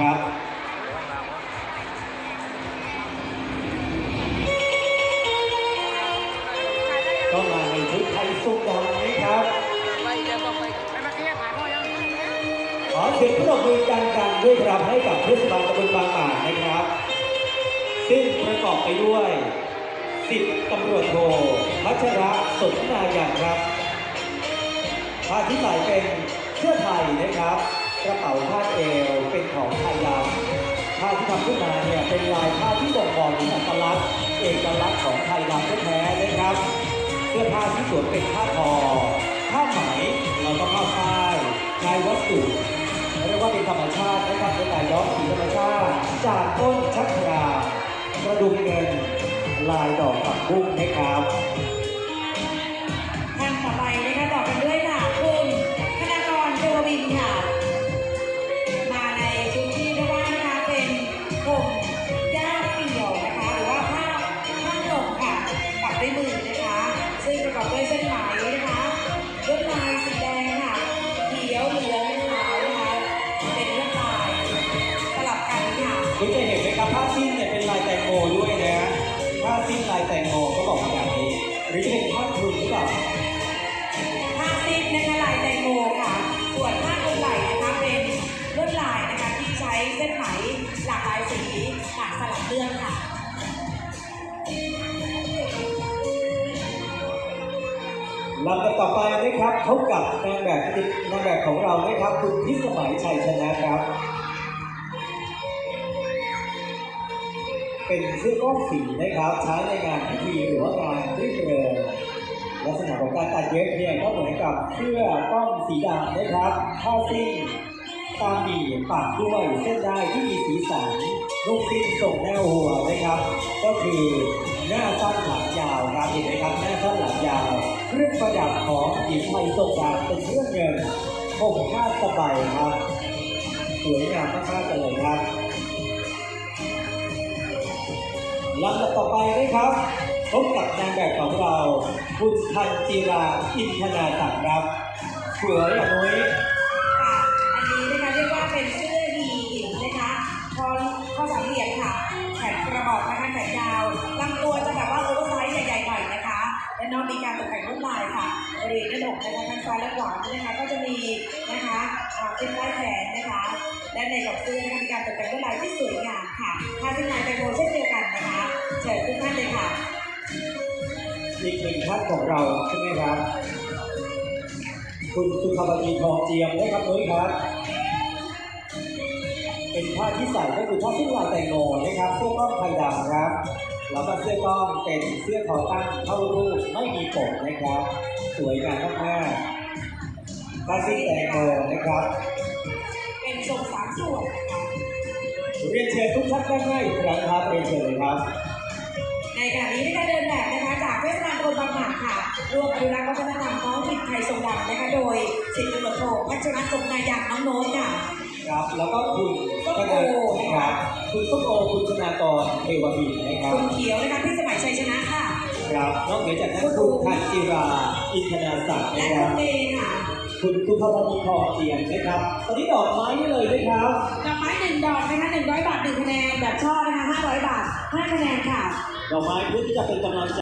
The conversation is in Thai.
ครับก็มาในชุดไทยสุดดนะครับบอกไปไปเมื่อกี้ถ่ายพ่อยังขอเสียงปรบมือดังๆด้วยครับให้กับเทศบาลตำบลบางหมานะครับ ซึ่งประกอบไปด้วยสิบตำรวจโทพัชระสนนายังครับผ้าที่ใส่เป็นเสื้อไทยนะครับ กระเป๋าคาำขึ้นมาเนี่ยเป็นลายผ้าที่บ่งบอกถึงอัตลักษณ์เอกลักษณ์ของไทยดำแท้ๆนะครับเสื้อผ้าที่สวมเป็นผ้าทอผ้าไหมเราก็ผ้าฝ้ายลาวัสดุเรียกว่าเป็นธรรมชาตินะครับเป็นลายย้อมสีธรรมชาติ จากต้นชักรากระดุมเงินลายดอกผักบุ้งนะครับ ค่ะคุณจะเห็นไหมครับผ้าสิ้นเนี่ยเป็นลายแตงโมด้วยนะผ้าสิ้นลายแตงโมก็บอกมาแบบนี้ หรือจะเป็นผ้าคลุมหรือเปล่าผ้าซิปนะคะลายแตงโมค่ะ ส่วนผ้าคลุมไหล่นะคะเป็นลวดลายนะคะที่ใช้เส้นไหมหลากหลายสีหลากสลับเรื่องค่ะลำดับต่อไปนะครับพบกับนางแบบนางแบบของเรานะครับคุณพิสมัยชัยชนะครับ เป็นเสื้อก้อนสีนะครับ ใช้ในงานพิธีหรือว่างานรื่นเริงลักษณะของการตัดเย็บเนี่ยก็เหมือนกับเสื้อก้อนสีดำนะครับผ้าสิ้นตามบีปากด้วยเส้นได้ที่มีสีสันลูกสิ้นส่งแนวหัวนะครับ ก็คือหน้าสั้นหลังยาวครับเห็นไหมครับหน้าสั้นหลังยาวเครื่องประดับของหญิงไทยทรงดำเป็นเครื่องเงินผมคาดสบายครับสวยงามมากๆเลยครับ ลำดับต่อไปนะครับพบกับนางแบบของเราคุณทันจิราอินทนาศักดิ์ครับสวยอะนุ้ยค่ะ อันนี้นะคะเรียกว่าเป็นเสื้อฮีหินนะคะคอข้อสามเหลี่ยมค่ะ แขนกระบอกนะคะแขนยาวลำตัวจะแบบว่าโอเวอร์ไซส์ใหญ่ๆหน่อยนะคะ และน้องมีการตกแต่งลวดลายค่ะบริเวณหน้าอกนะคะทางซ้ายและขวานะคะก็จะมีนะคะเป็นลายแขนนะคะ และในกับเสื้อนะคะมีการตกแต่งลวดลายที่สวย อีกหนึ่งท่านของเราใช่ไหมครับ คุณสุภาวดีทองเจียมนะครับนุ้ยครับ เป็นผ้าที่ใส่ก็คือผ้าสิ้นลายแตงโมนะครับเสื้อก้อนไทยดำครับแล้วก็เสื้อก้อนเป็นเสื้อคอตั้งเข้ารูปไม่มีปกนะครับ สวยงามมากๆผ้าสิ้นแตงโมนะครับ เป็นทรงสามส่วนนะคะเรียนเชิญทุกท่านด้านหน้าอีกครั้งครับเรียนเชิญเลยครับในขณะนี้ได้เดินแบบนะคะจาก เทศบาลตำบลบางหมากค่ะร่วมอนุรักษ์วัฒนธรรมท้องถิ่นไทยทรงดำนะคะโดยสิบตำรวจโทพัชรศงนายังน้องโน้ตค่ะ ครับ แล้วก็คุณส้มโอ ครับคุณส้มโอคุณธนากรเทวบินนะครับคุณเขียวนะคะพี่สมัยชัยชนะค่ะ ครับนอกเหนือจากนั้นคุณทันจิราอินทนาศักดิ์และนะคคุรับณเมย์ค่ะคุณสุภาวดีทองเจียมนะครับตอนนี้ดอกไม้นี่เลยนะครับ ดอกไม้หนึ่งดอกนะคะหนึ่งร้อยบาทหนึ่งคะแนนแบบช่อนะคะห้าร้อยบาทห้าคะแนนค่ะ ดอกไม้เพื่อที่จะเป็นกำลังใจ